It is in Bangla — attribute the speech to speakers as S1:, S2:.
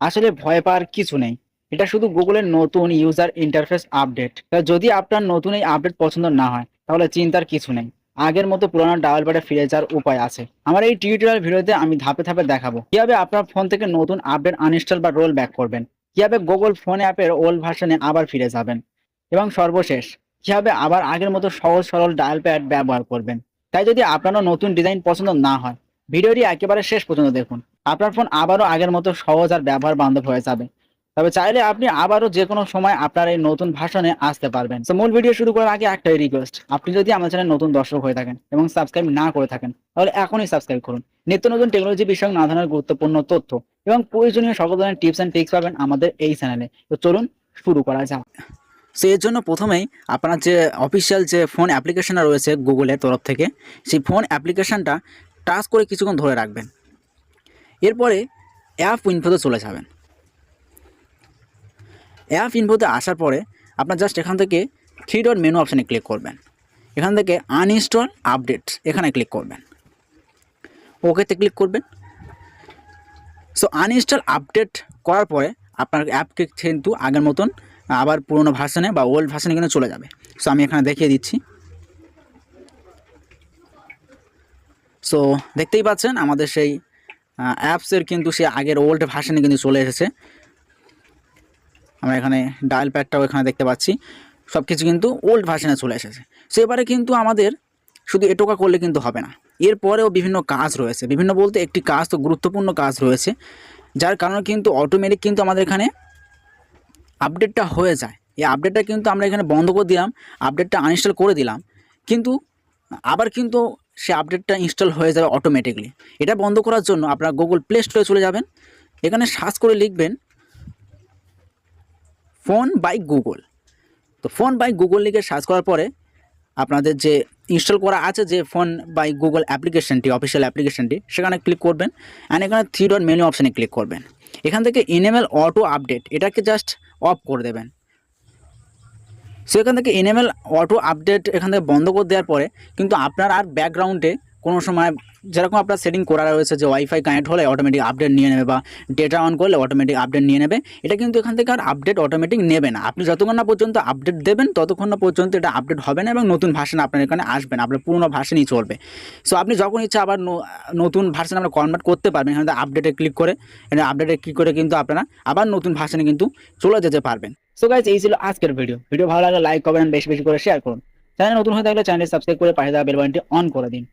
S1: আসলে ভয় পাওয়ার কিছু নেই। এটা শুধু গুগলের নতুন ইউজার ইন্টারফেস আপডেট যদি আপনার নতুন এই আপডেট পছন্দ না হয়, তাহলে চিন্তার কিছু নেই। আগের মতো পুরোনো ডায়াল প্যাডে ফিরে যাওয়ার উপায় আছে। আমার এই টিউটোরিয়াল ভিডিওতে আমি ধাপে ধাপে দেখাবো কীভাবে আপনার ফোন থেকে নতুন আপডেট আনইনস্টল বা রোল ব্যাক করবেন, কীভাবে গুগল ফোন অ্যাপের ওল্ড ভার্সনে আবার ফিরে যাবেন, এবং সর্বশেষ, কীভাবে আবার আগের মতো সহজ সরল ডায়াল প্যাড ব্যবহার করবেন। তাই যদি আপনারও নতুন ডিজাইন পছন্দ না হয় ভিডিওটি একেবারে শেষ পর্যন্ত দেখুন। আপনার ফোন আবারও আগের মতো সহজ আর ব্যবহার বান্ধব হয়ে যাবে। তবে চাইলে আপনি আবারও যে কোনো সময় আপনার এই নতুন ভাষণে আসতে পারবেন। তো মূল ভিডিও শুরু করার আগে একটাই রিকোয়েস্ট আপনি যদি আমার চ্যানেল নতুন দর্শক হয়ে থাকেন এবং সাবস্ক্রাইব না করে থাকেন, তাহলে এখনই সাবস্ক্রাইব করুন। নিত্য নতুন টেকনোলজি বিষয়ক না ধরনের গুরুত্বপূর্ণ তথ্য এবং প্রয়োজনীয় সকল ধরনের টিপস অ্যান্ড ট্রিক্স পাবেন আমাদের এই চ্যানেলে তো চলুন শুরু করা যাক। সো এর জন্য প্রথমেই আপনার যে অফিসিয়াল যে ফোন অ্যাপ্লিকেশনটা রয়েছে গুগলের তরফ থেকে, সেই ফোন অ্যাপ্লিকেশনটা টাচ করে কিছুক্ষণ ধরে রাখবেন। এরপরে অ্যাপ ইনফোতে চলে যাবেন। অ্যাপ ইনফোতে আসার পরে আপনার জাস্ট এখান থেকে থ্রি ডট মেনু অপশানে ক্লিক করবেন। এখান থেকে আনইনস্টল আপডেট এখানে ক্লিক করবেন। ওকেতে ক্লিক করবেন। সো আনইনস্টল আপডেট করার পরে আপনার অ্যাপকে কিন্তু আগের মতন আবার পুরোনো ভার্সনে বা ওল্ড ভার্সনে কিন্তু চলে যাবে। সো আমি এখানে দেখিয়ে দিচ্ছি। সো দেখতেই পাচ্ছেন আমাদের সেই অ্যাপসের কিন্তু সে আগের ওল্ড ভার্সনে কিন্তু চলে এসেছে। আমরা এখানে ডায়াল প্যাডটাও এখানে দেখতে পাচ্ছি। সব কিছু কিন্তু ওল্ড ভার্সনে চলে এসেছে। সো এবারে কিন্তু আমাদের শুধু এটোকা করলে কিন্তু হবে না। এরপরেও বিভিন্ন কাজ রয়েছে। বিভিন্ন বলতে একটি কাজ, তো গুরুত্বপূর্ণ কাজ রয়েছে, যার কারণে কিন্তু অটোমেটিক কিন্তু আমাদের এখানে আপডেটটা হয়ে যায়। এই আপডেটটা কিন্তু আমরা এখানে বন্ধ করে দিলাম আপডেটটা আনইনস্টল করে দিলাম। কিন্তু আবার কিন্তু সে আপডেটটা ইনস্টল হয়ে যাবে অটোমেটিকলি এটা বন্ধ করার জন্য আপনারা গুগল প্লে স্টোরে চলে যাবেন। এখানে সার্চ করে লিখবেন ফোন বাই গুগল তো ফোন বাই গুগল লিখে সার্চ করার পরে আপনাদের যে ইনস্টল করা আছে যে ফোন বাই গুগল অ্যাপ্লিকেশনটি অফিসিয়াল অ্যাপ্লিকেশনটি সেখানে ক্লিক করবেন অ্যান্ড এখানে থ্রি ডট মেনু অপশানে ক্লিক করবেন। এখান থেকে ইনেমেল অটো আপডেট এটাকে জাস্ট অফ করে দেবেন। সো এখান থেকে এনএমএল অটো আপডেট এখান থেকে বন্ধ করে দেওয়ার পরে কিন্তু আপনার আর ব্যাকগ্রাউন্ডে কোনো সময় যেরকম আপনার সেটিং করা রয়েছে যে ওয়াইফাই কানেক্ট হলে অটোমেটিক আপডেট নিয়ে নেবে বা ডেটা অন করলে অটোমেটিক আপডেট নিয়ে নেবে, এটা কিন্তু এখান থেকে আর আপডেট অটোমেটিক নেবে না। আপনি যতক্ষণ না পর্যন্ত আপডেট দেবেন, ততক্ষণ না পর্যন্ত এটা আপডেট হবে না এবং নতুন ভার্সন আপনার এখানে আসবে না, আপনার পুরনো ভার্সনই চলবে। সো আপনি যখন ইচ্ছা আবার নতুন ভার্সন আপনার কনভার্ট করতে পারবেন, এখানে আপডেটে ক্লিক করে আপডেটে ক্লিক করে কিন্তু আপনারা আবার নতুন ভার্সনে কিন্তু চলে যেতে পারবেন। সো গাইজ এই ছিল আজকের ভিডিও ভিডিও ভালো লাগলে লাইক করবেন বেশি বেশি করে শেয়ার করুন। চ্যানেল নতুন হয়ে থাকলে চ্যানেল সাবস্ক্রাইব করে পাশে দেওয়া বেল অন করে দিন।